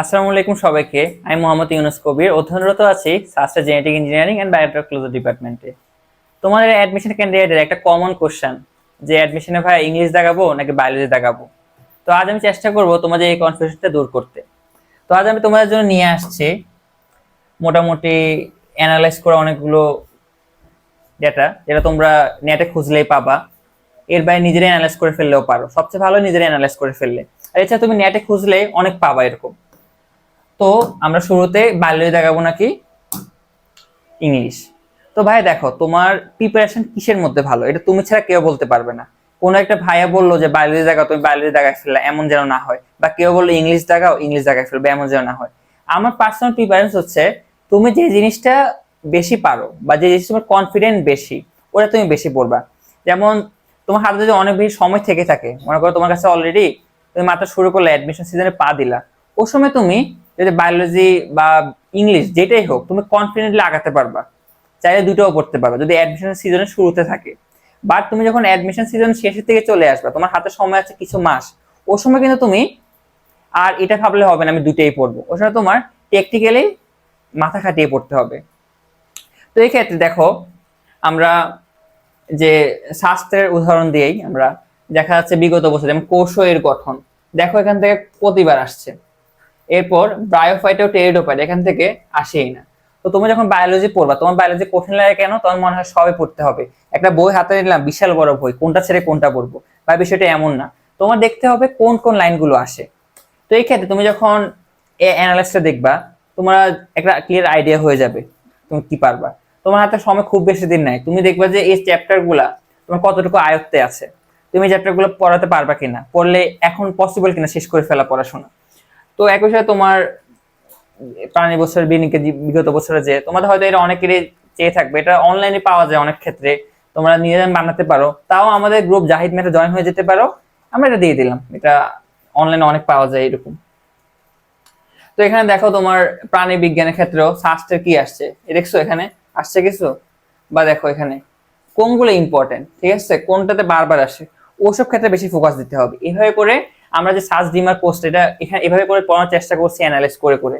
আসসালামু আলাইকুম সবাইকে। আমি মোহাম্মদ ইউনুস কবির। অধ্যয়নরত আছি শাস্ত্র জেনেটিক ইঞ্জিনিয়ারিং অ্যান্ড বায়োটেকনোলজি ডিপার্টমেন্টে। তোমাদের অ্যাডমিশন ক্যান্ডিডেটের একটা কমন কোশ্চেন যে অ্যাডমিশনে ভাই ইংলিশ দেখাবো নাকি বায়োলজি দেখাবো? তো আজ আমি চেষ্টা করব তোমাদের এই কনফিউশনটা দূর করতে। তো আজ আমি তোমাদের জন্য নিয়ে আসছি মোটামুটি অ্যানালাইজ করা অনেকগুলো ডেটা যেটা তোমরা নেটে খুঁজলেই পাবা। এর বাইরে নিজেরাই অ্যানালাইজ করে ফেললেও পারো। সবচেয়ে ভালো নিজেরাই অ্যানালাইজ করে ফেললে। আর এছাড়া তুমি নেটে খুঁজলে অনেক পাবা এরকম। তো আমরা শুরুতে বায়োলজি দেখাবো নাকি? ইংলিশ তো ভাই দেখো, তোমার প্রিপারেশন কিসের মধ্যে ভালো? এটা তুমি ছাড়া কেউ বলতে পারবে না। কোনো একটা ভাইয়া বলল যে বায়োলজি দেখাও, তুমি বায়োলজি দেখায় ফেললে এমন যেন না হয়। বা কেউ বলল ইংলিশ দেখাও ইংলিশ দেখায় ফেলবে এমন যেন না হয়। আমার পার্সোনাল প্রিপারেন্স হচ্ছে, তুমি যে জিনিসটা বেশি পারো বা যে জিনিসটা তোমার কনফিডেন্ট বেশি, ওটা তুমি বেশি পড়বা। যেমন, তোমার হাতে যদি অনেক বেশি সময় থেকে থাকে, মনে করো তোমার কাছে অলরেডি তুমি মাত্র শুরু করলে অ্যাডমিশন সিজনে পা দিলা ও সময় তুমি যদি বায়োলজি বা ইংলিশ যেটাই হোক, তুমি কনফিডেন্টলি আগাতে পারবা। চাইলে দুটোও পড়তে পারবা, যদি অ্যাডমিশন সিজনের শুরুতে থাকে। বাট তুমি যখন অ্যাডমিশন সিজন শেষের থেকে চলে আসবা, তোমার হাতে সময় আছে কিছু মাস, ও সময় কিন্তু তুমি আর এটা ভাবলে হবে না, আমি দুটোই পড়ব। ও সময় তোমার টেকনিক্যালি মাথা খাটিয়ে পড়তে হবে। তো এই ক্ষেত্রে দেখো, আমরা যে শাস্ত্রের উদাহরণ দিয়েই আমরা দেখা যাচ্ছে বিগত বছর, যেমন কোষ এর গঠন। দেখো এখান থেকে প্রতিবার আসছে। এরপর ব্রায়োফাইট টেরিডোফাইট এখান থেকে আসেই না। তো তুমি যখন বায়োলজি পড়বা, তোমার বায়োলজি কঠিন লাগে কেন? তোমার মনে হয় সবই পড়তে হবে। একটা বই হাতে নিলাম, বিশাল বড় বই, কোনটা ছেড়ে কোনটা পড়ব? বা বিষয়টা এমন না। তোমার দেখতে হবে কোন কোন লাইনগুলো আসে। তো এই ক্ষেত্রে তুমি যখন অ্যানালাইসটা দেখবা, তোমার একটা ক্লিয়ার আইডিয়া হয়ে যাবে তুমি কি পারবা। তোমার হাতে সময় খুব বেশি দিন নাই। তুমি দেখবা যে এই চ্যাপ্টারগুলা তোমার কতটুকু আয়ত্তে আছে। তুমি চ্যাপ্টারগুলো পড়াতে পারবা কিনা? পড়লে এখন পসিবল কিনা শেষ করে ফেলা পড়াশোনা। তো একই সাথে তোমার প্রাণী বছর বিনিকে বিগত বছরে যে, তোমাদের হয়তো এটা অনেকেরই চেয়ে থাকবে। এটা অনলাইনে পাওয়া যায় অনেক ক্ষেত্রে। তোমরা নিজেদের বানাতে পারো। তাও আমাদের গ্রুপ জাহিদ মেটে জয়েন হয়ে যেতে পারো। আমরা এটা দিয়ে দিলাম। এটা অনলাইনে অনেক পাওয়া যায় এরকম। তো এখানে দেখো তোমার প্রাণী বিজ্ঞানের ক্ষেত্রেও শাস্ত্রের কি আসছে? দেখছ এখানে? আসছে কিছু? বা দেখো এখানে। কোনগুলো ইম্পর্টেন্ট ঠিক আছে? কোনটাতে বারবার আসে? ওসব ক্ষেত্রে বেশি ফোকাস দিতে হবে। এভাবে করে আমরা যে সার্চ ডিমার পোস্ট এটা এখানে এভাবে করে পড়ানোর চেষ্টা করছি অ্যানালাইজ করে করে।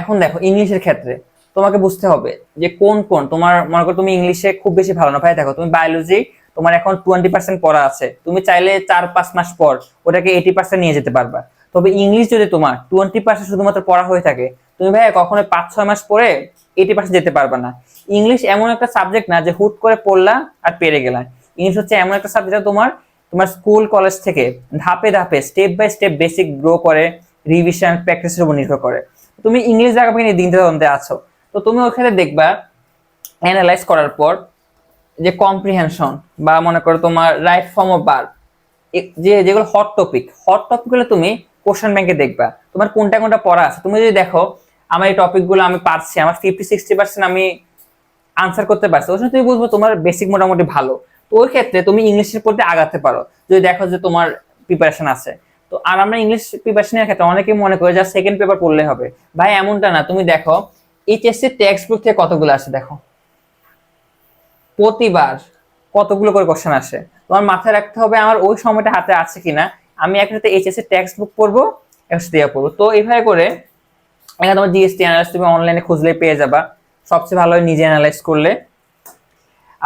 এখন দেখো, ইংলিশের ক্ষেত্রে তোমাকে বুঝতে হবে যে কোন কোন, তোমার মনে করো তুমি ইংলিশে খুব বেশি ভালো না, ভাই দেখো, তুমি বায়োলজি তোমার এখন টোয়েন্টি পার্সেন্ট পড়া আছে, তুমি চাইলে চার পাঁচ মাস পর ওটাকে এইটি পার্সেন্ট নিয়ে যেতে পারবা। তবে ইংলিশ যদি তোমার টোয়েন্টি পার্সেন্ট শুধুমাত্র পড়া হয়ে থাকে, তুমি ভাই কখনো পাঁচ, ছয় মাস পরে এইটি পার্সেন্ট যেতে পারবা না। ইংলিশ এমন একটা সাবজেক্ট না যে হুট করে পড়লা আর পেরে গেলা। ইংলিশ হচ্ছে এমন একটা সাবজেক্ট তোমার তোমার স্কুল, কলেজ থেকে ধাপে ধাপে step by step basic grow করে রিভিশন প্র্যাকটিসের উপর নির্ভর করে। তুমি ইংলিশ জায়গা নিয়ে তদন্তে আছো। তো তুমি ওখানে দেখবা অ্যানালাইজ করার পর যে কম্প্রিহেনশন বা মনে করো তোমার রাইট ফর্ম অফ বার যে যেগুলো হট টপিক হট টপিকগুলো তুমি কোশ্চেন ব্যাংকে দেখবা। তোমার কোনটা কোনটা পড়া আছে? তুমি যদি দেখো, আমার এই টপিকগুলো আমি পারছি, আমার ফিফটি সিক্সটি পার্সেন্ট আমি আনসার করতে পারছি ওই তুমি বুঝব তোমার বেসিক মোটামুটি ভালো। ওই ক্ষেত্রে তুমি ইংলিশের প্রতি আগাতে পারো। যদি দেখো যে তোমার প্রিপারেশন আছে। তো আর আমরা ইংলিশ প্রিপারেশনের ক্ষেত্রে অনেকে মনে করে যা সেকেন্ড পেপার পড়লে হবে। ভাই, এমনটা না। তুমি দেখো এইচএসসি টেক্সট বুক থেকে কতগুলো আসে দেখো? প্রতিবার কতগুলো করে কোশ্চেন আসে। তোমার মাথায় রাখতে হবে আমার ওই সময়টা হাতে আছে কিনা। আমি একসাথে এইচএসসি টেক্সট বুক পড়ব একসাথে ইয়ে পড়ব। তো এইভাবে করে এখানে তোমার জিএসটি অ্যানালাইস তুমি অনলাইনে খুঁজলে পেয়ে যাবা। সবচেয়ে ভালো নিজে অ্যানালাইজ করলে।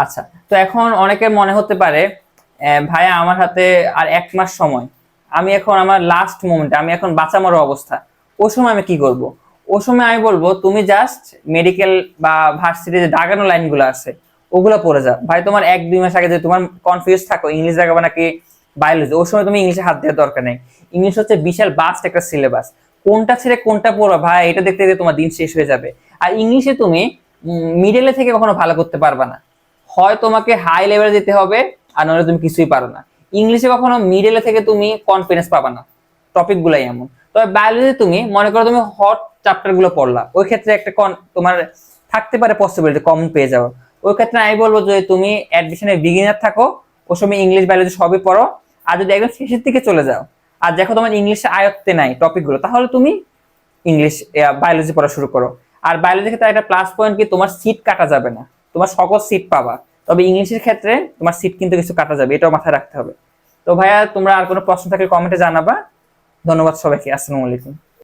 আচ্ছা তো এখন অনেকের মনে হতে পারে ভাইয়া আমার হাতে আর এক মাস সময়। আমি এখন আমার লাস্ট মোমেন্টে আমি এখন বাঁচা মরা অবস্থা। ও সময় আমি কি করব? ও সময় আমি বলব, তুমি জাস্ট মেডিকেল বা ভার্সিটি যে দাগানো লাইনগুলো আছে, ওগুলো পড়ে যাও। ভাই, তোমার এক, দুই মাস আগে যে তোমার কনফিউজ থাকো ইংলিশ দেখাবে নাকি বায়োলজি ওই সময় তুমি ইংলিশে হাত দেওয়ার দরকার নেই। ইংলিশ হচ্ছে বিশাল বাস্ট একটা সিলেবাস কোনটা ছেড়ে কোনটা পড়বা? ভাই, এটা দেখতে দেখতে তোমার দিন শেষ হয়ে যাবে। আর ইংলিশে তুমি মিডলে থেকে কখনো ভালো করতে পারবা না। হয় তোমাকে হাই লেভেলে যেতে হবে, আর নইলে তুমি কিছুই পারো না। ইংলিশে কখনো মিডলে থেকে তুমি কনফিডেন্স পাবা না। টপিক গুলাই এমন। তবে বায়োলজি তুমি, মনে করো তুমি হট চ্যাপ্টারগুলো পড়লা, ওই ক্ষেত্রে একটা তোমার থাকতে পারে পসিবিলিটি কমন পেয়ে যাও। ওই ক্ষেত্রে আমি বলব যে তুমি অ্যাডমিশনে বিগিনার থাকো, ওই সময় ইংলিশ বায়োলজি সবই পড়ো, আর যদি একদম শেষের দিকে চলে যাও, আর দেখো তোমার ইংলিশে আয়ত্তে নাই টপিকগুলো তাহলে তুমি ইংলিশ বায়োলজি পড়া শুরু করো। আর বায়োলজি ক্ষেত্রে একটা প্লাস পয়েন্ট কি, তোমার সিট কাটা যাবে না। তোমার সকল সিট পাবা। তবে ইংলিশের ক্ষেত্রে তোমার সিট কিন্তু কিছু কাটা যাবে, এটাও মাথায় রাখতে হবে। তো ভাইয়া, তোমরা আর কোনো প্রশ্ন থাকলে কমেন্টে জানাবা। ধন্যবাদ সবাইকে, আসসালামু আলাইকুম।